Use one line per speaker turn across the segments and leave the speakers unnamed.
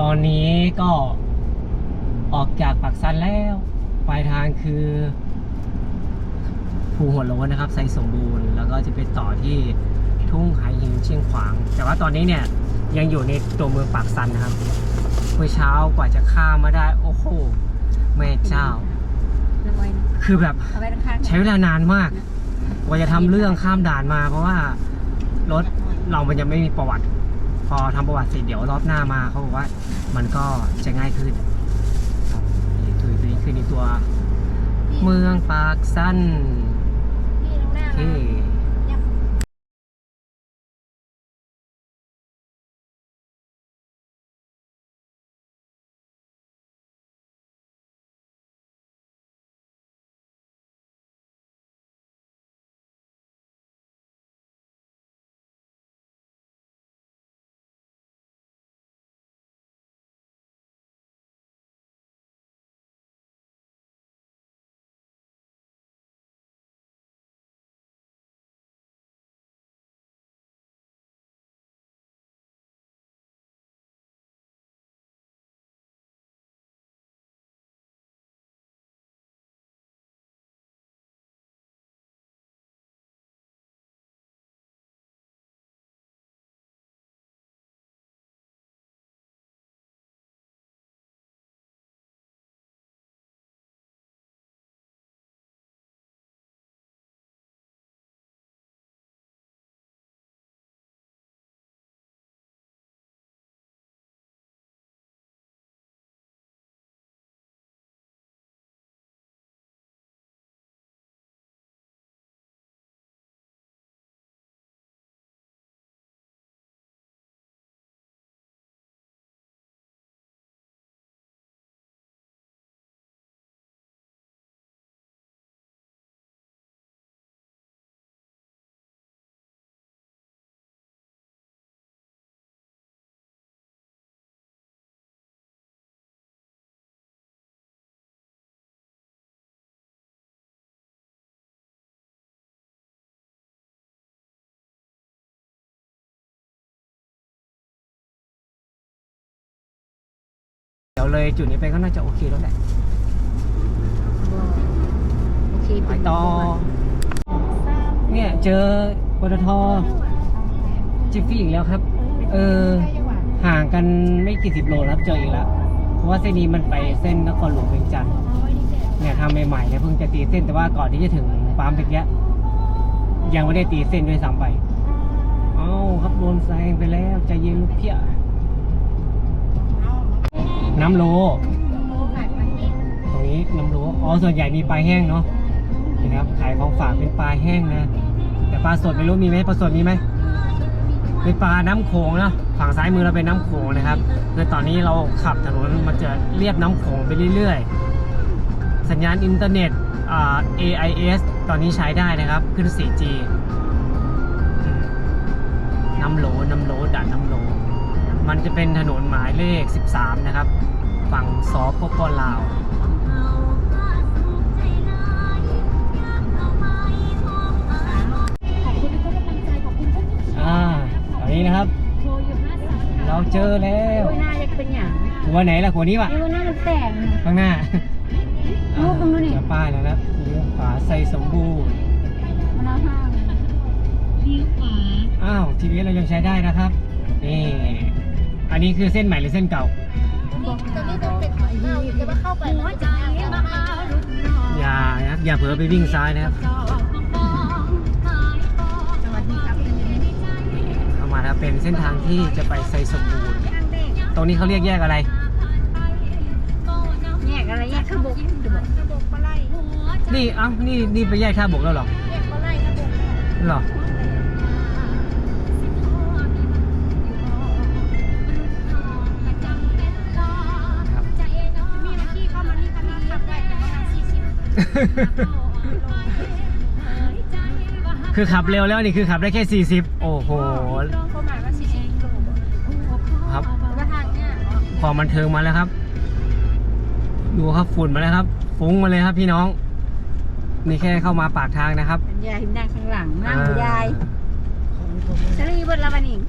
ตอนนี้ก็ออกจากปากซันแล้วปลายทางคือภูหัวโล้นนะครับไซสมบูรณ์แล้วก็จะไปต่อที่ทุ่งหายหินเชียงขวาง แต่ว่าตอนนี้เนี่ยยังอยู่ในตัวเมืองปากซันนะครับเมื่อเช้ากว่าจะข้ามมาได้ โอ้โห แม่เจ้า
เอาไว้นะ
คือแบบ
เอาไว้ข้างๆ
ใช้เวลานานมาก กว่าจะทำเรื่องข้ามด่านมา เพราะว่ารถเรามันยังไม่มีประวัติ พอทำประวัติเสร็จเดี๋ยวรอบหน้ามาเขาบอกว่ามันก็จะง่ายขึ้นครับนี่คือตัวนี้คือในตัว เมืองปากสั้น
พี่ตรงหน้า
โอเค เดี๋ยวเลยจุดนี้ไปก็น่าจะโอเคแล้วแหละ
โอเค
ไปต่อ เนี่ยเจอปตทจิฟฟี่อีกแล้วครับ เออ ห่างกันไม่กี่สิบโลนะครับเจออีกแล้ว เพราะว่าเส้นนี้มันไปเส้นนครหลวงเวียงจันทร์เนี่ยทำใหม่ๆเนี่ยเพิ่งจะตีเส้นแต่ว่าก่อนที่จะถึงปั๊มตะเกียะยังไม่ได้ตีเส้นด้วยซ้ำไป เอ้าครับโดนแซงไปแล้วใจเย็นลูกเพี้ย น้ำโลตรงนี้น้ำโลอ๋อส่วนใหญ่มีปลาแห้งเนาะนี่นะครับขายของฝากเป็นปลาแห้งนะ แต่ปลาสดไม่รู้มีไหมปลาสดมีไหมเป็นปลาน้ำโขงเนาะฝั่งซ้ายมือเราเป็นน้ำโขงนะครับคือตอนนี้เราขับถนนมันจะเรียบน้ำโขงไปเรื่อยๆ สัญญาณอินเทอร์เน็ตอ่า AIS ตอนนี้ใช้ได้นะครับ ขึ้น 4G น้ำโหลน้ำโหลด่านน้ำโหล มันจะเป็นถนนหมายเลข 13 นะครับ ฝั่งสปปลาว
ขอบคุณทุกกำลังใจขอบคุณทุก
อ่าตอนนี้นะครับ
โชว์อยู่หน้าสาม
เราเจอแล้ว
โอ้ยหน้าจะเป็นอย่าง
หัวไหนล่ะหัวนี้วะ
นี่ว่าหน้ามันแตกนะ
ข้างหน้า
รูปตรงนู้นนี่
เจอป้ายแล้วนะเลี้ยวขวาใส่สมบูรณ์
มันเอาห้างเลี้ยวขวา
อ้าวทีวีเรายังใช้ได้นะครับนี่ อันนี้คือเส้นใหม่หรือเส้นเก่า
บอกตรงนี้ต้องเป็นของดีจะมาเข้าไปหัวใจมามาลุกนอน
อย่านะครับอย่าเผลอไปวิ่งซ้ายนะครับ
สวัสดีครับ
เข้ามาแล้วเป็นเส้นทางที่จะไปไซสมบูรณ์ ตรงนี้เขาเรียกแยกอะไร
แยกอะไรแยกขบกขบกขบกปลาไหล
นี่เอ้านี่นี่ไปแยกท่าบกแล้วเหรอ
แยกปลาไหลขบก
เหรอ คือขับเร็วแล้วนี่คือขับได้แค่ 40 โอ้โห
ลงเข้ามาว่าสี่สิบกิโล
ครับ
ว่าทางเนี่ย
ความบันเทิงมาแล้วครับ ดูครับฝุ่นมาแล้วครับ ฟุ้งมาเลยครับพี่น้อง นี่แค่เข้ามาปากทางนะครับ
ยายนั่งข้างหลังนั่ง
อ่
ยายสลีเบิดละบันอีก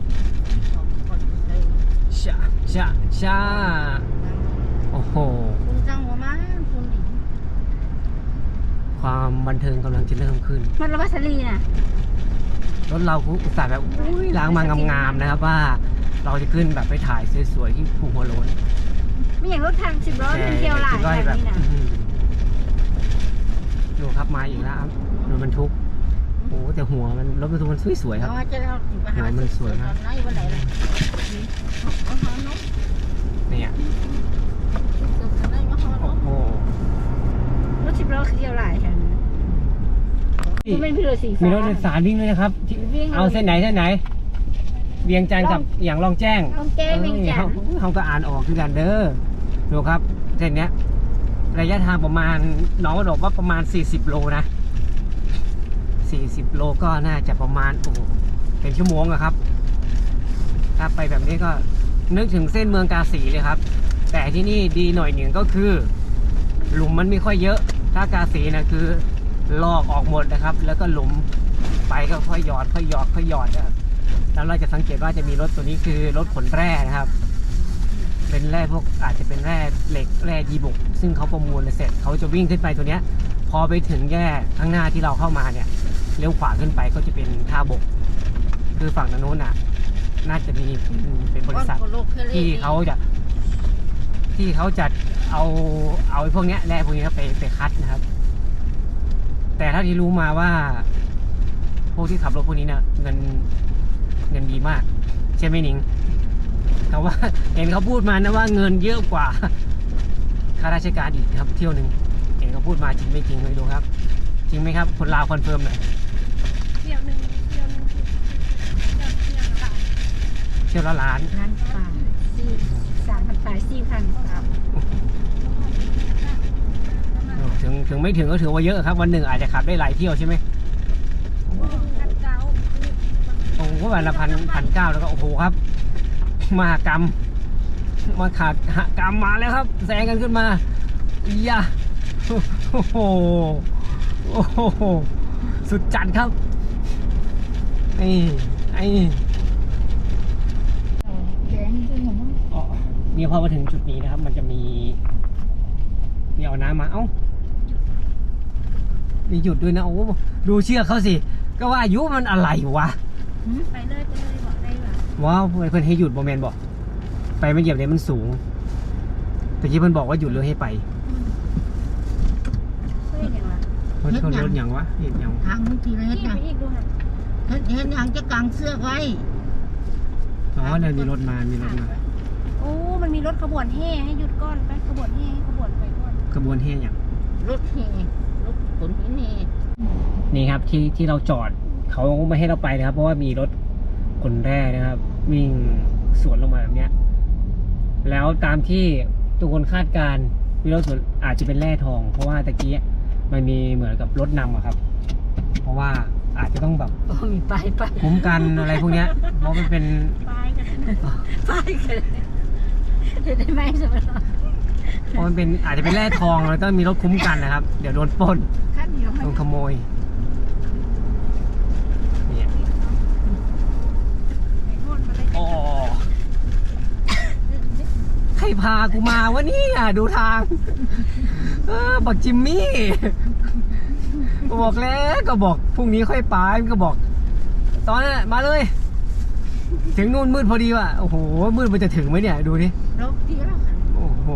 ชะชจ้าจ้าโอ้โห
คุณจังหัวมาคุณดิ
ความบันเทิงกำลังจะเริ่มขึ้น
มันละวัสลีน่ะ
รถเราอุตส่าห์แบบอุ้ยล้างมางามๆนะครับว่าเราจะขึ้นแบบไปถ่ายสวยๆที่ภูหัวโล้น
ไม่อย่างรถทางสิบล้อ
แต่
เที่ยวหลาย
คิดว่า
แบ
แบบบ
นี้นะ
อื้อหือดูครับมาอีกแล้วครับรถบรรทุกโอ้แต่หัวมันรถบรรทุกมันสวยๆครับ
เอาจะเอาไปหา
หัวมันสวยมาก
ตอนไหนวันไหนล่ะเอาหาเนาะ
เนี่ย
เดี๋ยวจะได้มาหา
โอ้
เนาะ
โห
รถสิบล้อเที่ยวหลายแถวนี้มันเป็นพี่รถสีฟ้า
มีรถโดยสารวิ่งเลยนะครับที่
วิ่ง
เอาเส้นไหนเส้นไหน เวียงจันทร์กับอย่างลองแจ้ง
ต้องแก้เวียงจันทร์
เออเขาเขาก็อ่านออกคือกันเด้อดูครับเส้นเนี้ย ระยะทางประมาณน้องก็บอกว่าประมาณ 40 โลนะ 40 โลก็น่าจะประมาณโอ้โหเป็นชั่วโมงอะครับ ถ้าไปแบบนี้ก็นึกถึงเส้นเมืองกาสีเลยครับ แต่ที่นี่ดีหน่อยหนึ่งก็คือ หลุมมันไม่ค่อยเยอะ ถ้ากาสีนะคือลอกออกหมดนะครับ แล้วก็หลุมไปก็ค่อยหยอดค่อยหยอดค่อยหยอดนะแล้วเราจะสังเกตว่าจะมีรถตัวนี้คือรถขนแร่นะครับ เป็นแร่พวกอาจจะเป็นแร่เหล็กแร่ยีบุก ซึ่งเขาประมูลเสร็จเขาจะวิ่งขึ้นไปตัวเนี้ย พอไปถึงแยกข้างหน้าที่เราเข้ามาเนี่ยเลี้ยวขวาขึ้นไปก็จะเป็นท่าบก คือฝั่งทางโน้นอะ น่าจะมีเป็นเป็นบริษัทที่เขาจะ ที่เขาจะเอาเอาไอ้พวกเนี้ยแร่พวกนี้ไปไปคัดนะครับ แต่ถ้าที่รู้มาว่า พวกที่ขับรถพวกนี้เนี่ยเงินเงินดีมาก ใช่ไหมหนิงแต่ว่าเห็นเขาพูดมานะว่าเงินเยอะกว่าข้าราชการอีกครับเที่ยวหนึ่งเห็นเขาพูดมาจริงไม่จริงไปดูครับ จริงไหมครับ คนลาวคอนเฟิร์มหน่อย
เที่ยวหนึ่งเที่ยวหนึ่งเที่ยวเที่ยวละ
เที่ยวละล้าน
ล้านป่าสี่ สามพันป่ายสี่พันครับ
ถึงถึงไม่ถึงก็ถือว่าเยอะครับ วันหนึ่งอาจจะขับได้หลายเที่ยวใช่ไหม
พันเก้า
โอ้โหวันละพันพันเก้าแล้วก็โอ้โหครับมหากรรม มาขาดหกรรมมาแล้วครับแซงกันขึ้นมาอียะโอ้โหโอ้โหสุดจัดครับไอ้ไอ้
แดงจริงเหรอมั้ง
อ๋อ เนี่ยพอมาถึงจุดนี้นะครับ มันจะมีนี่เอาน้ำมา เอ้ามีหยุดด้วยนะโอ้โหดูเชือกเขาสิ ก็ว่าอายุมันอะไรวะ
ไปเลยไปเลยบอกได้เหรอ
ว้าวเพื่อนให้หยุดโมเมนบอก ไปไม่เหยียบเนี่ยมันสูงแต่กี้เพื่อนบอกว่าหยุดเลยให้ไป
เฮ้ยอย่างละ
เพื่อนเขารถอย่างวะเห็นอย่าง
ทางมึงทีละเฮ็ด
พี่
นะ
ไปอีกดูค่ะ
เฮ็ดเฮ็ดยังจะกางเสื้อไว้
อ๋อเดี๋ยวมีรถมา มีรถมา
โอ้มันมีรถขบวนแห่ให้หยุดก่อนไปขบวนแห่ให้ขบวนไปก่อน
ขบวนแห่อย่าง
รถเฮรถขนหินเฮ
นี่ครับที่ที่เราจอดเขาไม่ให้เราไปนะครับ เพราะว่ามีรถขนแร่นะครับวิ่งสวนลงมาแบบเนี้ย แล้วตามที่ทุกคนคาดการณ์มีรถสวนอาจจะเป็นแร่ทอง เพราะว่าตะกี้มันมีเหมือนกับรถนำอะครับ เพราะว่าอาจจะต้องแบบ
โอ้มีป้ายป้าย
คุ้มกันอะไรพวกเนี้ยเพราะมันเป็น
ไปกัน
ป้ายกัน เฮ็ดได้ไหมสมมติ
เพราะมันเป็นอาจจะเป็นแร่ทองแล้วต้องมีรถคุ้มกันนะครับ เดี๋ยวโดนปล้น
ขั้นเดียว
โดนขโมยเนี่ย
ไปโน่นมาเลย
อ๋อใครพากูมาวะเนี่ยดูทาง เออบอกจิมมี่ก็บอกแล้วก็บอกพรุ่งนี้ค่อยไปมันก็บอก ตอนนั้นน่ะมาเลย ถึงนู่นมืดพอดีว่ะโอ้โหมืดมันจะถึงไหมเนี่ยดูดิ
รถที่แล้วค่ะ
โอ้โห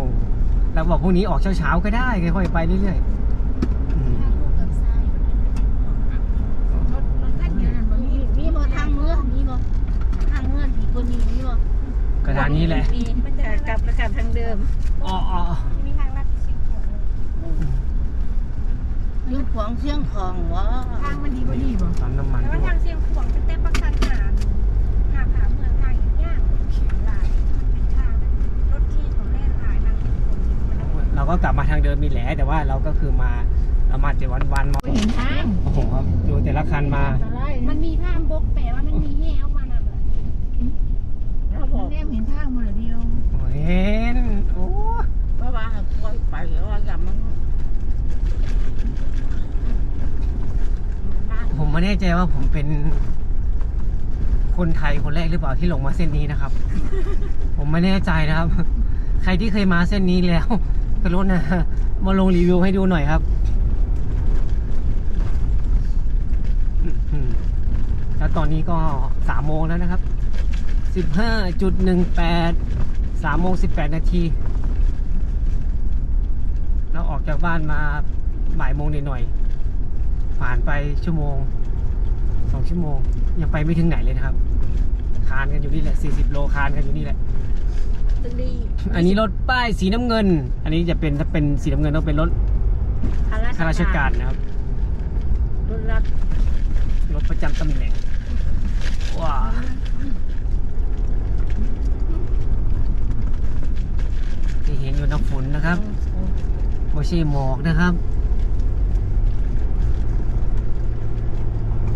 เราบอกพรุ่งนี้ออกเช้าๆก็ได้ค่อยๆไปเรื่อยๆอืม
รถรถขั้นเดียวนั่นบ่มี
มีบ่ทางเมืองมีบ่ทางเมืองที่คนนี้มีบ่
กระดานนี้แหละ
มีมันจะกลับกระกลับทางเดิม
อ๋ออ๋อ
มีทางลัดสิบหัว
เรื่องขวางเสียงของวะ
ทางมันดีบ่ดีบ่
ปั๊มน้ำมัน
แต่
ด้
ว่า
วย
ทางเสียงขวางเป็นเต้นปักสันหาหาผาเมืองทางอย่างยากหลายมันเป็นทางรถที่เขาแล่นหลายทางเป็นคนมัน เอา
เราก็กลับมาทางเดิมมีแหละแต่ว่าเราก็คือมาเรามาแต่วันวันๆมา
เห็นทาง
โอ้โหครับดูแต่ละคันมา
อะไร
มันมีผ้าบกแปะว่ามันมีแห่ออกมาน่ะเหรอ
เราบอก
แม่เห็นทางมาเลยเดียว
โอ้ยเห็นโอ้
เพราะว่าค่อยไปว่าอย่ามัน
ผมไม่แน่ใจว่าผมเป็นคคนไทยคนแรกหรือเปล่าที่ลงมาเส้นนี้นะครับ ผมไม่แน่ใจนะครับ ใครที่เคยมาเส้นนี้แล้ว กรุณามาลงรีวิวให้ดูหน่อยครับแล้วตอนนี้ก็สามโมงแล้วนะครับสิบห้าจุดหนึ่งแปดสามโมงสิบแปดนาทีเราออกจากบ้านมาบ่ายโมงหน่อย ผ่านไปชั่วโมงสองชั่วโมง ยังไปไม่ถึงไหนเลยนะครับ คานกันอยู่นี่แหละสี่สิบโลคานกันอยู่นี่แหละ
ตึงดี
อันนี้รถป้ายสีน้ำเงิน อันนี้จะเป็นถ้าเป็นสีน้ำเงินต้องเป็นรถข้าราชการนะครับ
รถรับ
รถประจำตำแหน่ง ว้าวที่เห็นอยู่น้ำฝนนะครับไม่ใช่หมอกนะครับ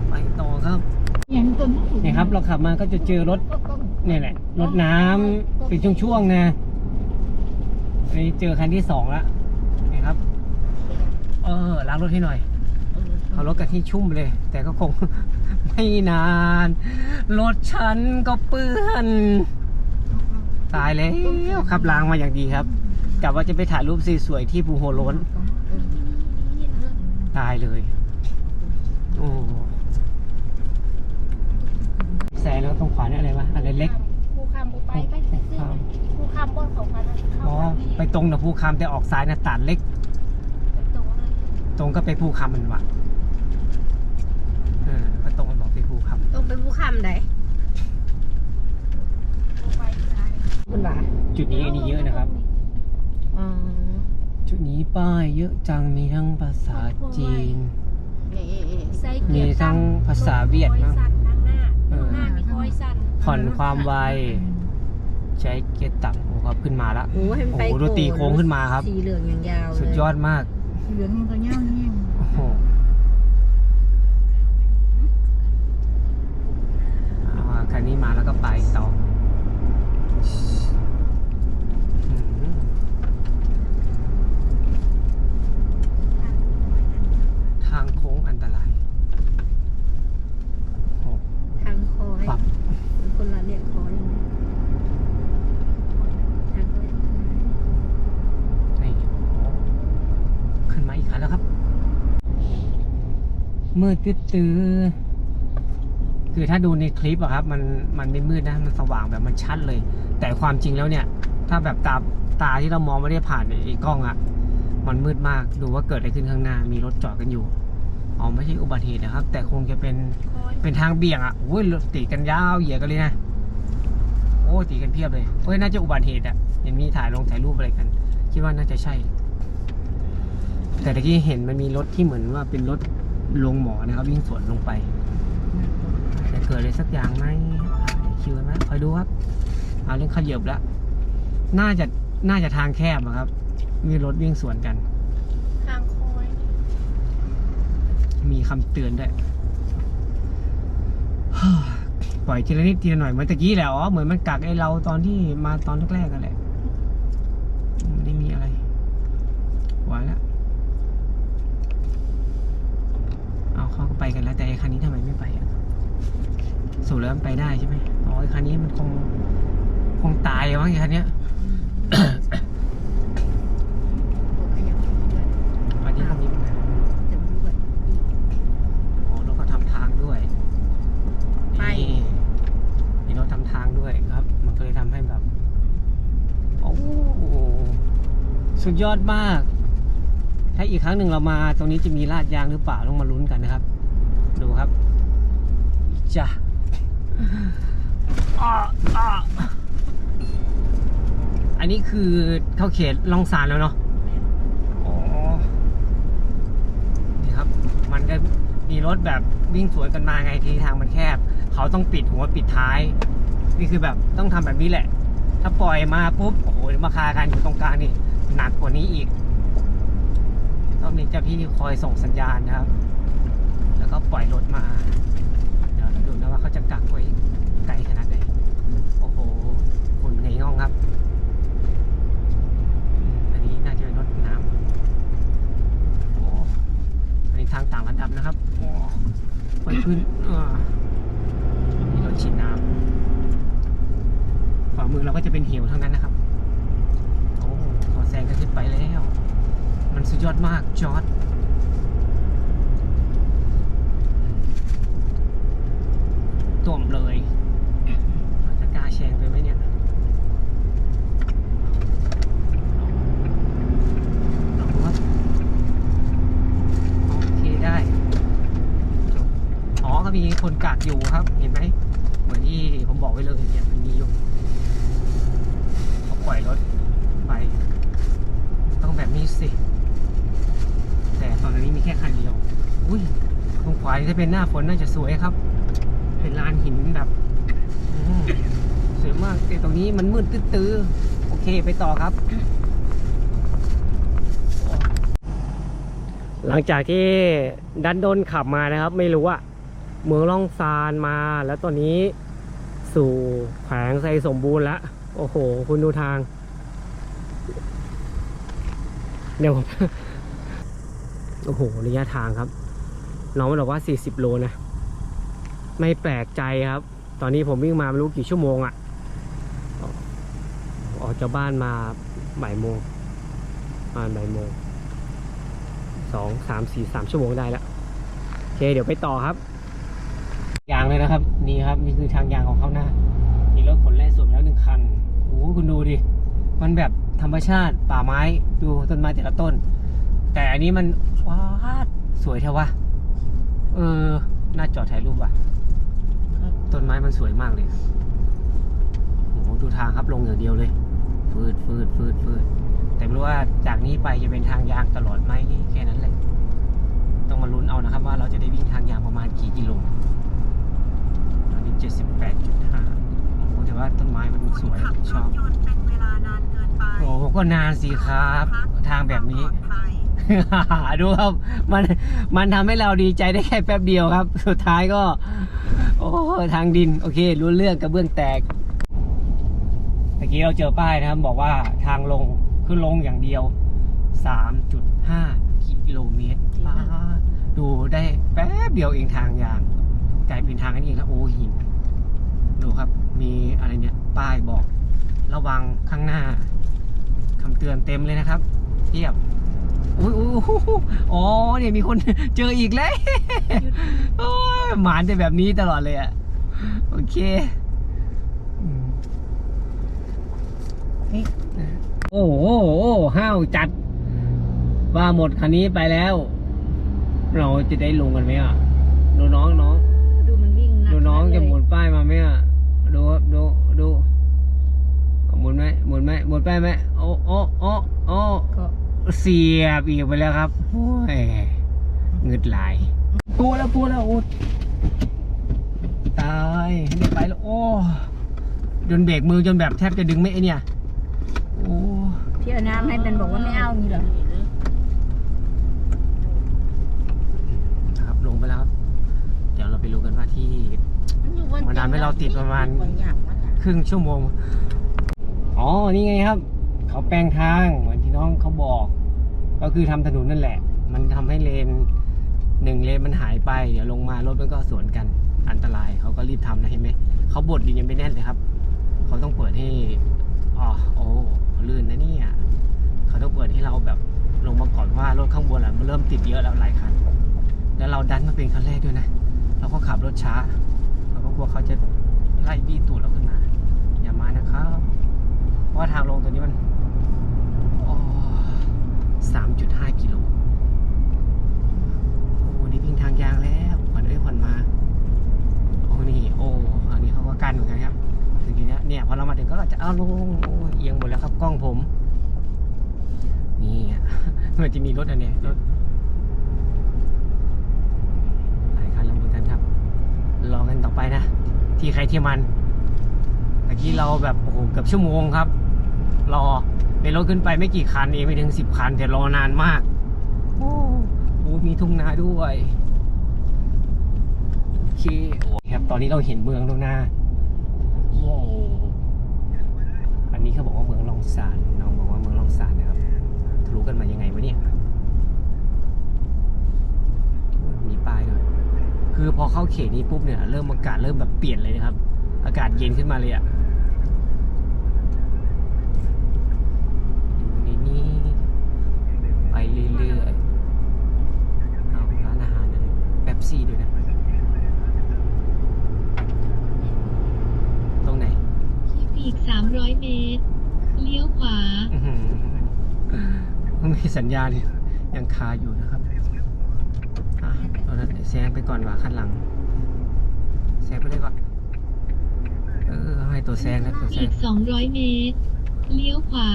ไปต่อครับ
อย่างต้นมะม่วง
นี่ครับ เราขับมาก็จะเจอรถ นี่แหละ รถน้ำ เป็นช่วงๆนะอันนี้เจอคันที่สองแล้วนี่ครับ เออล้างรถให้หน่อยเอารถกันที่ชุ่มเลย แต่ก็คง ไม่นาน รถฉันก็เปื้อนตายแล้วขับล้างมาอย่างดีครับกะว่าจะไปถ่ายรูปสวยๆที่ภูโฮล้น ตายเลยโอ้แสงแล้วตรงขวาเนี่ยอะไรวะอะไรเล็ก
คำภูไปไปซื้อภูคำบนเขาพัน
อ๋อไปตรงนะภูคำแต่ออกซ้ายนะตัดเล็ก
ตรงเลย
ตรงก็ไปภูคำมันวะเออก็ตรงมันบอกไปภูค
ต้องไปผู้คำใด
ภูไปซ้าย
คุณบ่าำ
จุดนี้อันนี้เยอะนะครับ
อ๋อ
จุดนี้ป้ายเยอะจังมีทั้งภาษาจีน
เอ๊ะเอ๊ะเอ๊ะ
ใส่
มี
เกียร์
ทั้งภาษาเวียด
มั้
มั้
ง
ง
สั่นทางหน้า
เออ
หน้ามีคอยสั่น
ผ่อนความไว ใช้เกียร์ต่ำโอ้ครับขึ้นมาแล้ว
โอ้ให้มันไป
โอ้โหดูตีโค้งขึ้นมาครับ
สีเหลืองอย่างยาวเลย
สุดยอดมาก
เหลืองยังตัวเงี้ยวแห้ง
โอ้โหอ่าคันนี้มาแล้วก็ไปต่ออืมทางโค้งอันตรายโอ้โห
ทางคอย
ปรับ
คนละเรียกคอยังไงทางคอย
นี่โอ้ขึ้นมาอีกคันแล้วครับ มืดตื้อคือถ้าดูในคลิปอะครับ มันมันไม่มืดนะมันสว่างแบบมันชัดเลย แต่ความจริงแล้วเนี่ย ถ้าแบบตาตาที่เรามองไม่ได้ผ่านไอ้กล้องอะมันมืดมากดูว่าเกิดอะไรขึ้นข้างหน้า มีรถจอดกันอยู่อ๋อไม่ใช่อุบัติเหตุนะครับ แต่คงจะเป็น เป็นทางเบี่ยงอะโอ้ยรถติดกันยาวเหยียดกันเลยนะโอ้ยติดกันเพียบเลยเฮ้ยน่าจะอุบัติเหตุอะเห็นมีถ่ายลงถ่ายรูปอะไรกัน คิดว่าน่าจะใช่ แต่ตะกี้เห็นมันมีรถที่เหมือนว่าเป็นรถลงหมอนะครับ วิ่งสวนลงไปจะเกิดอะไรสักอย่างไหมอ่าเดี๋ยวคิวไหมคอยดูครับเอาเรื่องขยับแล้วน่าจะน่าจะทางแคบอะครับ มีรถวิ่งสวนกัน
ทางคอย
มีคำเตือนด้วย ปล่อยทีละนิดทีละหน่อยเหมือนตะกี้แหละอ๋อเหมือนมันกักไอเราตอนที่มาตอนแรกๆกันแหละไม่ได้มีอะไรไหวแล้วเอาเขาไปกันแล้วแต่ไอคันนี้ทำไมไม่ไปอะสูแล้วมันไปได้ใช่ไหมอ๋อไอคันนี้มันคงคงตายอะมั้งไอคันเนี้ย
โอ้ขยับด้วย
คันนี้มันมีปัญหา
จะด้วย
อ๋อแล้วก็ทำทางด้วย
ไป
นี่มีรถทำทางด้วยครับ มันก็เลยทำให้แบบ โอ้สุด ยอดมาก ถ้าอีกครั้งหนึ่งเรามา ตรงนี้จะมีลาดยางหรือเปล่าต้องมาลุ้นกันนะครับ ดูครับจ้ะอ่าอันนี้คือเข้าเขตลองสารแล้วเนาะอ๋อนี่ครับ มันก็มีรถแบบวิ่งสวนกันมาไงที่ทางมันแคบ เขาต้องปิดหัวปิดท้าย นี่คือแบบต้องทำแบบนี้แหละ ถ้าปล่อยมาปุ๊บ โอ้โหมาคากันอยู่ตรงกลางนี่ หนักกว่านี้อีก ต้องมีเจ้าที่คอยส่งสัญญาณนะครับ แล้วก็ปล่อยรถมา เดี๋ยวเราดูนะว่าเขาจะกักไว้ไกลขนาดไหน โอ้โหฝุ่นไงง่องครับ อันนี้น่าจะเป็นรถน้ำโอ้อันนี้ทางต่างระดับนะครับ โอ้ไปขึ้นอ่านี่รถฉีดน้ำมือเราก็จะเป็นเหวทั้งนั้นนะครับ แซงกันขึ้นไปแล้ว มันสุดยอดมากจอร์ดต่วมเลยจะกล้าแซงไปไหมเนี่ยรับโอเคได้อ๋อก็มีคนกักอยู่ครับ เห็นไหมเหมือนที่ผมบอกไว้เลยเนี่ยมันมีอยู่เขาปล่อยรถไป แบบนี้สิ แต่ตอนนี้มีแค่คันเดียว อุ้ยตรงขวายถ้าเป็นหน้าฝนน่าจะสวยครับ เป็นลานหินแบบสวยมากแต่ตรงนี้มันมืดตื้อโอเคไปต่อครับ หลังจากที่ดันโดนขับมานะครับ ไม่รู้ว่าเมืองล่องซานมา แล้วตอนนี้สู่แขวงไซสมบูรณ์แล้ว โอ้โห คุณดูทาง เดี๋ยวผมโอ้โหระยะทางครับ น้องมันบอกว่า 40 โลนะ ไม่แปลกใจครับ ตอนนี้ผมวิ่งมาไม่รู้กี่ชั่วโมงอะออกออกจากบ้านมาบ่ายโมงประมาณบ่ายโมงสองสามสี่สามชั่วโมงได้แล้วโอเค เดี๋ยวไปต่อครับ ยางเลยนะครับ นี่ครับ นี่คือทางยางของเขานะมีรถขนแร่ส่วนมแล้วหนึ่งคันโอ้โหคุณดูดิ มันแบบ ธรรมชาติ ป่าไม้ดูต้นไม้แต่ละต้น แต่อันนี้มันว้าดสวยเท่าวะเออน่าจอดถ่ายรูปว่ะต้นไม้มันสวยมากเลยโอ้โหดูทางครับลงอย่างเดียวเลย ฟืดฟืดฟืดฟืดแต่ไม่รู้ว่าจากนี้ไปจะเป็นทางยางตลอดไหมแค่นั้นแหละ ต้องมาลุ้นเอานะครับ ว่าเราจะได้วิ่งทางยางประมาณกี่กิโลตอนนี้เจ็ดสิบแปดจุดห้า แต่ว่าต้นไม้มันสวยชอบ
ยนต์เป็นเวลานานเกินไป
โอ้โหก็นานสิครับ ทางแบบนี้
ปลอดภัย
ดูครับ มันมันทำให้เราดีใจได้แค่แป๊บเดียวครับ สุดท้ายก็ โอ้ทางดิน โอเค รู้เรื่องกระเบื้องแตกเมื่อกี้เราเจอป้ายนะครับ บอกว่าทางลงคือลงอย่างเดียว 3.5 กิโลเมตรป้าดดูได้แป๊บเดียวเองทางยางกลายเป็นทางนั้นเองแล้วโอ้หินดูครับ มีอะไรเนี่ยป้ายบอกระวังข้างหน้าคำเตือนเต็มเลยนะครับเทียบอุ้ยอุ้ยอุ้ยอ๋อเนี่ยมีคนเจออีกแล้วโอ้ยหมานจะแบบนี้ตลอดเลยอะโอเคอืมนี่โอ้โหห้าวจัด ว่าหมดคันนี้ไปแล้ว เราจะได้ลงกันไหมอะดูน้องน้อง
ดูมันวิ่งหนัก
ดูน้องจะหมุน
เลย
ป้ายมาไหมอะ ดูครับดูดูเอาหมุนไหมหมุนไหมหมุนป้ายไหมโอ้โอ้โอ้โอ้
ก็
เสียบอีกไปแล้วครับโอ้ยเงึดหลายตัวแล้วตัวแล้วโอ้ตายไม่ไปแล้วโอ้จนเบรกมือจนแบบแทบจะดึงไม่ไอเนี่ยโอ้
พี่เอาน้ำให้เป็นบอกว่าไม่เอางี้เหรอ
ครับลงไปแล้วครับ เดี๋ยวเราไปรู้กันว่าที่ มันทำให้เราติดประมาณ ครึ่งชั่วโมง อ๋อ นี่ไงครับ เขาแปลงทางเหมือนที่น้องเขาบอก ก็คือทำถนนนั่นแหละ มันทำให้เลนหนึ่งเลนมันหายไป เดี๋ยวลงมารถมันก็สวนกัน อันตราย เขาก็รีบทำนะเห็นไหม เขาบดดินยังไม่แน่นเลยครับ เขาต้องเปิดให้อ๋อโอ้ลื่นนะเนี่ยเขาต้องเปิดให้เราแบบลงมาก่อนว่ารถข้างบนอะมันเริ่มติดเยอะแล้วหลายคัน แล้วเราดันมาเป็นคันแรกด้วยนะ เราก็ขับรถช้าเรา กลัวเขาจะไล่บี้ตูดเราขึ้นมา อย่ามานะครับ เพราะว่าทางลงตัวนี้มันสามจุดห้ากิโลโอ้นี่วิ่งทางยางแล้วขวัญเอ้ยขวัญมา โอ้นี่โอ้อันนี้เขาก็กันเหมือนกันครับ ถึงทีนี้เนี่ยพอเรามาถึงก็จะเอาลงโอ้เอียงหมดแล้วครับกล้องผม นี่มันจะมีรถอันเนี้ยรถหลายคันแล้วเหมือนกันครับ รอกันต่อไปนะ ที่ใครที่มันเมื่อกี้เราแบบโอ้โหเกือบชั่วโมงครับ รอในรถขึ้นไปไม่กี่คันเองไม่ถึงสิบคันแต่รอนานมากโอ้โหมีทุ่งนาด้วยโอเคโอ้ยครับตอนนี้เราเห็นเมืองแล้วนะว้าวอันนี้เขาบอกว่าเมืองลองสานน้องบอกว่าเมืองลองสานนะครับทะลุกันมายังไงวะเนี่ยมีป้ายด้วย คือพอเข้าเขตนี้ปุ๊บเนี่ยเริ่มอากาศเริ่มแบบเปลี่ยนเลยนะครับ อากาศเย็นขึ้นมาเลยอะ่ะ
อ
ยู่ในนี้ไปเรื่อยๆเอาร้านอาหารนะแป๊บซี่ด้วยนะ ตรงไหน
อี
ก 300 เมตร เลี้ยวขวา
มีสัญญาณยังคาอยู่นะครับ อะตอนนั้นแซงไปก่อนว่าคันหลัง แซงไปเลยก่อน เออให้ตัวแซงนะตัวแซ
อี
ง
ก 200 เมตร เลี้ยวขวา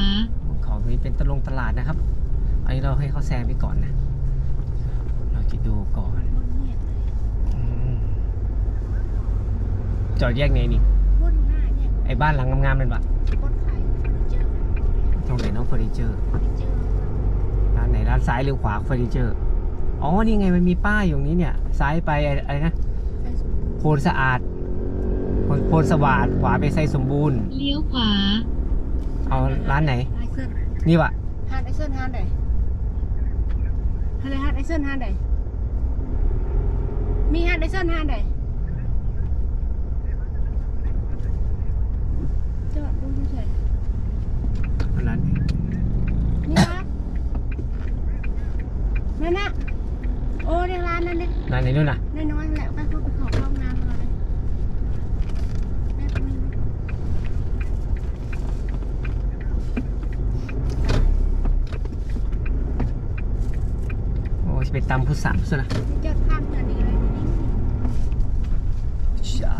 ของนี้เป็นตะลงตลาดนะครับ อันนี้เราให้เขาแซงไปก่อนนะ เราจะดูก่อน
รถเงียบเลย
อืมจอดแยกไหนนี่
รถหน้าเนี่ย
ไอ้บ้านหลังงามๆนั่นปะ
รถขายเฟอร์นิเจอร์
ตรงไหนน้องเฟอร์นิเจอร์
เฟอร์นิเจอร์
ร้านไหนร้านซ้ายหรือขวาเฟอร์นิเจอร์ อ๋อ นี่ไงมันมีป้ายอยู่ตรงนี้เนี่ย ซ้ายไปอะไรนะ
ใส่สูท
โพนสะอาดโพนโพนสวัสดขวาไปไซสมบูรณ์
เลี้ยวขวา
เอาร้านไหน
ไอเซิน
นี่วะ
ฮาร์ดไอเซินฮาร์ดไหนฮาร์ดฮาร์ดไอเซินฮาร์ดไหนมีฮาร์ดไอเซินฮาร์ดไหนจอดดูเฉย
ร้านไหน
ๆนี่นะนั่นนะโอ้เรียกร้านนั่นเลย
ร้านไหนนู่นน่ะ
น้อยๆแหละไปเข้าไปขอเข้าห้องน้ำก่อนเลยแป๊บนึง
โอ้จะไปตำผู้สามสุดนะ
จอดข้ามเงินอีกเลยนี่
จ้า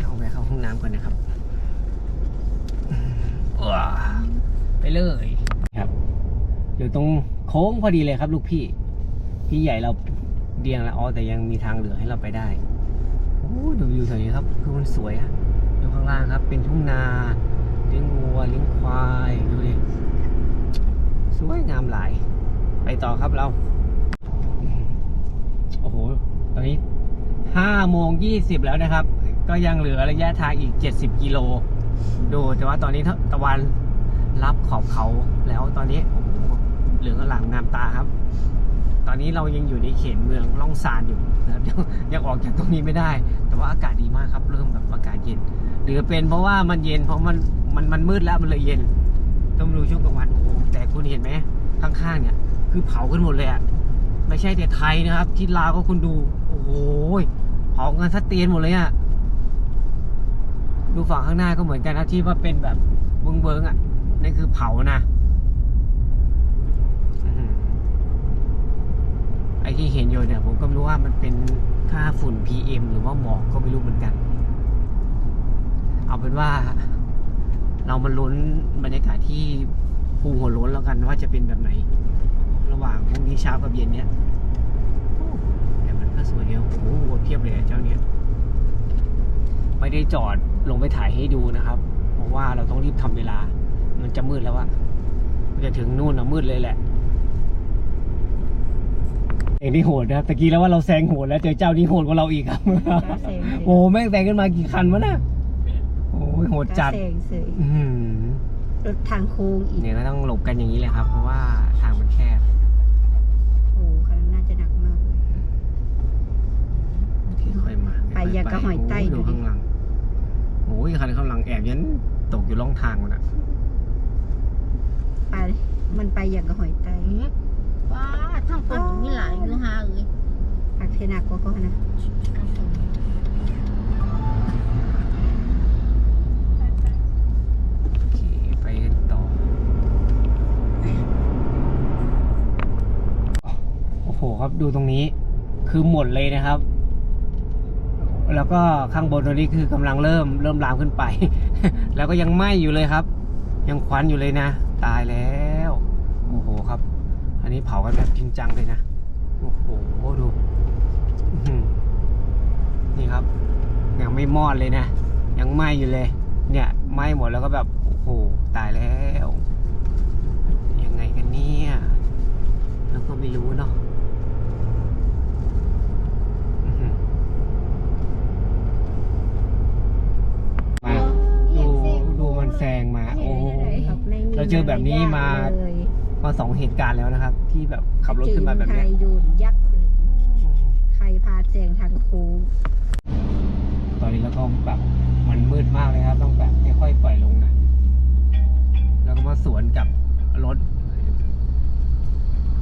เอาไปเข้าห้องน้ำก่อนนะครับว้าไปเลย ครับ อยู่ตรงโค้งพอดีเลยครับลูกพี่ พี่ใหญ่เราเดียงแล้วอ๋อแต่ยังมีทางเหลือให้เราไปได้โอ้ดูวิวแถวนี้ครับคือมันสวยอะดูข้างล่างครับ เป็นทุ่งนาเลี้ยงวัวเลี้ยงควายดูดิสวยงามหลาย ไปต่อครับเรา โอ้โห ตอนนี้ห้าโมงยี่สิบแล้วนะครับ ก็ยังเหลือระยะทางอีกเจ็ดสิบกิโล ดูแต่ว่าตอนนี้ตะวันรับขอบเขาแล้วตอนนี้เหลืองอลามงามตาครับ ตอนนี้เรายังอยู่ในเขตเมืองล่องซานอยู่นะครับยังออกจากตรงนี้ไม่ได้ แต่ว่าอากาศดีมากครับ เริ่มแบบอากาศเย็น หรือเป็นเพราะว่ามันเย็นเพราะมันมันมันมืดแล้วมันเลยเย็น ต้องดูช่วงกลางวันโอ้โหแต่คุณเห็นไหมข้างๆเนี่ย คือเผากันหมดเลยอะไม่ใช่แต่ไทยนะครับ ที่ลาวก็คุณดู โอ้โหเผากันสะเตียนหมดเลยอะดูฝั่งข้างหน้าก็เหมือนกันนะที่ว่าเป็นแบบเบิงๆอะนั่นคือเผานะอื้อหือไอ้ ที่เห็นอยู่เนี่ยผมก็ไม่รู้ว่ามันเป็นค่าฝุ่น PM หรือว่าหมอกก็ไม่รู้เหมือนกัน เอาเป็นว่า เรามาลุ้นบรรยากาศที่ภูหัวล้นแล้วกันว่าจะเป็นแบบไหน ระหว่างพรุ่งนี้เช้ากับเย็นเนี้ยแต่มันก็สวยเดียวโอ้โหวัวเพียบเลยอะเจ้าเนี้ยไม่ได้จอดลงไปถ่ายให้ดูนะครับ เพราะว่าเราต้องรีบทำเวลา มันจะมืดแล้วอะมันจะถึงนู่นอะมืดเลยแหละ เองนี่โหดนะครับตะกี้แล้วว่าเราแซงโหดแล้วเจอเจ้านี่โหดกว่าเราอีกครับโอ้แม่งแซงขึ้นมากี่คันวะน่ะโอ้ยโหดจัด
เสงเสย
อื้อหือ
รถทางโค้งอีก
เนี่ยก็ต้องหลบกันอย่างนี้เลยครับ เพราะว่าทางมันแคบ
โอ้คันนั้นน่าจะหนักมากเลย
ค่อยๆมา
ไปอย่างกับหอยใต้
ดู
ดูดิ
ข้างหลังโอ้ยคันข้างหลังแอบยันตกอยู่ร่องทางมันอะ
ไป มันไปอย่างกับหอยไต
ว้าทั้งคนมีหลายเนื้อหาเอ้ย
พักเทนักก็ก็นะ
โอเคไปกันต่อ โอ้โหครับดูตรงนี้คือหมดเลยนะครับ แล้วก็ข้างบนตรงนี้คือกำลังเริ่มเริ่มลามขึ้นไป แล้วก็ยังไหม้อยู่เลยครับ ยังควันอยู่เลยนะ ตายแล้ว นนี้เผากันแบบจริงจังเลยนะ โอ้โหดูอื้อหือนี่ครับ ยังไม่มอดเลยนะ ยังไหม้อยู่เลย เนี่ยไหม้หมดแล้วก็แบบ โอ้โห ตายแล้ว ยังไงกันเนี่ยแล้วก็ไม่รู้เนาะอื้อหือมาดูดูมันแซงมา โอ้โหเราเจอแบบนี้มา
เลย
มาสองเหตุการณ์แล้วนะครับ ที่แบบขับรถขึ้นมาแบบ
ใคร
เนี้ย
โดนยักษ์เลยใครพาแซงทางโค้ง
ตอนนี้แล้วก็แบบมันมืดมากเลยครับ ต้องแบบค่อยๆปล่อยลงนะแล้วก็มาสวนกับรถ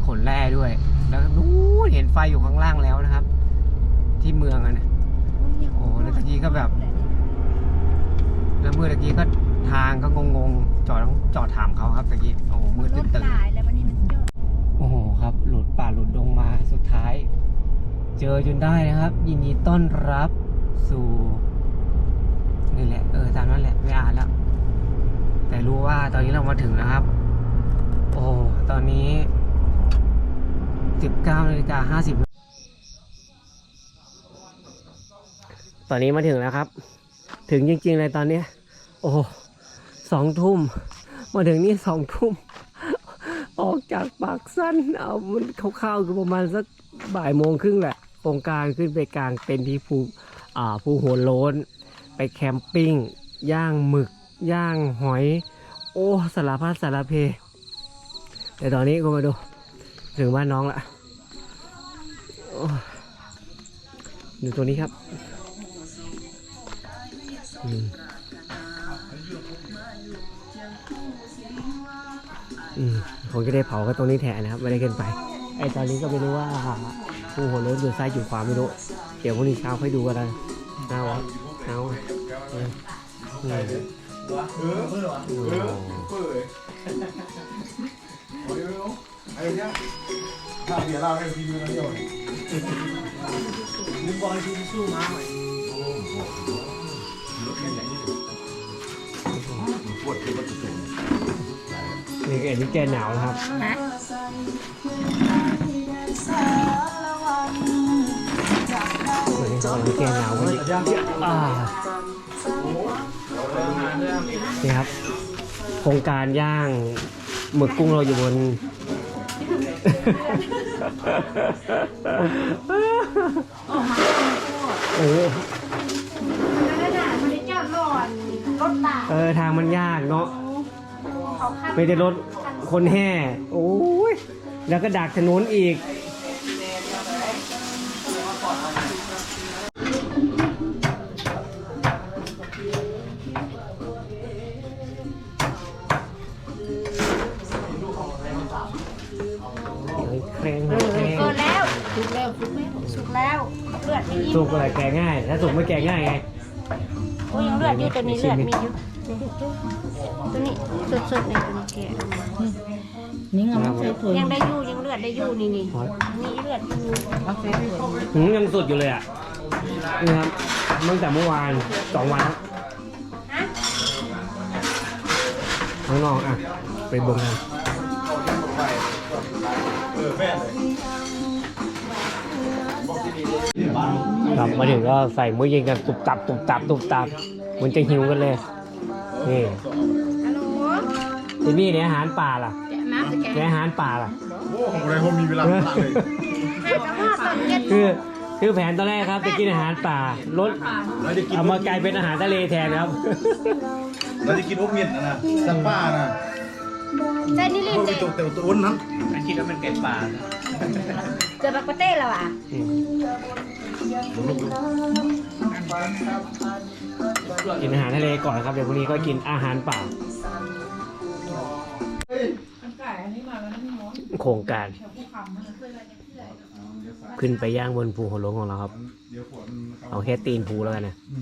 ขนแร่ด้วย แล้วนู้นเห็นไฟอยู่ข้างล่างแล้วนะครับ ที่เมืองอะนะโอ้แล้วตะกี้ก็แบบ
เมื
ดตะกี้ก็ทางก็งงๆจอดต้องจอดถามเขาครับตะกี้โอ้โหมืด
ร
ตึ๊
ถ
ดตึง
หลายแล้ววันนี้มันเยอะ
โอ้โหครับ หลุดป่าหลุดดงมาสุดท้าย เจอจนได้นะครับ ยินดีต้อนรับสู่นี่แหละเออตามนั้นแหละไม่อ่านแล้ว แต่รู้ว่าตอนนี้เรามาถึงแล้วครับ โอ้ตอนนี้19นาฬิกา50ตอนนี้มาถึงแล้วครับ ถึงจริง ๆ เลยตอนนี้ โอ้สองทุ่ม มาถึงนี่สองทุ่ม ออกจากปากสั้นเอามันคร่าวๆคือประมาณสักบ่ายโมงครึ่งแหละ โครงการขึ้นไปกลางเต็นท์ที่ภูภูหัวโล้น ไปแคมปิ้ง ย่างหมึก ย่างหอย โอ้สารพัดสารเพ แต่ตอนนี้ก็มาดู ถึงบ้านน้องละอ้ดูตัวนี้ครับอืมอืมผมก็ได้เผาก็ตรงนี้แทนนะครับ ไม่ได้เกินไป ไอตอนนี้ก็ไม่รู้ว่า ผู้หัวรถอยู่ซ้ายอยู่ขวาไม่รู้ เดี๋ยวพรุ่งนี้เช้าค่อยดูกันนะเอาวะเอาเอออืมโอ้นี่เอ็นนี่แกหนาวนะครับ
ฮะ
วันนี้วันนี้แกหนาวกันอ่านี่ครับ โครงการย่างหมึกกุ้งเราอยู่บนโอ้โห
นั่นน่ะมันได้จอดรอนรถตาก
เออทางมันยากเนาะ
เขาข้าม
ไม่ได้รถคนแห่ โอ้ย แล้วก็ดักถนนอีกายถ้าสุกไม่แกะง่ายไง
โอ้ยยังเลือดอยู่ตัวนี้เลือดมีอยู่ตัวนี้สดๆในตัวนี้แกะ
นี่เอามาใส่ถ้วย
ยังได้อยู่ยังเลือดได้อยู่นี่นี่มีเลือดอยู่
เอาใส่ถ้วย
หืมยังสดอยู่เลยอะนี่ครับตั้งแต่เมื่อวานสองวัน
ฮะ
ข้างนอกอะ ไปเบิ่งกัน ครับมาถึงก็ใส่มื้อเย็นกันตุบตับตุบตับตุบตับเหมันจะหิวกันเลยนี่
ฮัลโหล
ที่นี่เนี่ยอาหารป่าล่ะ
แกะมาจะแกะ
เนี่ยอาหารป่าล่ะ
โอ้ของอะไรผมมีเวลาทำเลย
ให้กับพ่อตอนเย็น
คือคือแผนตอนแรกครับจะกินอาหารป่าลด
เราจะกิน
เอามากลายเป็นอาหารทะเลแทนครับ
เราจะกินพวกเมียนนะนะสักป้านะ
ใจนี่ลิ
พ
น
วก
เด็
ไอ้ตัวเต่าตัวอ้นนั้น
คิดว่าเป็นเป็ดป่า
เจอบักปะเต้แล้วอะ
กินอาหารทะเลก่อนครับเดี๋ยวพรุ่งนี้ก็กินอาหารป่าโครงการ ขึ้นไปย่างบนภูหัวหลงของเราครับ
เดี๋ยวฝน
เอาแค่ตีนภูแล้วกันนะ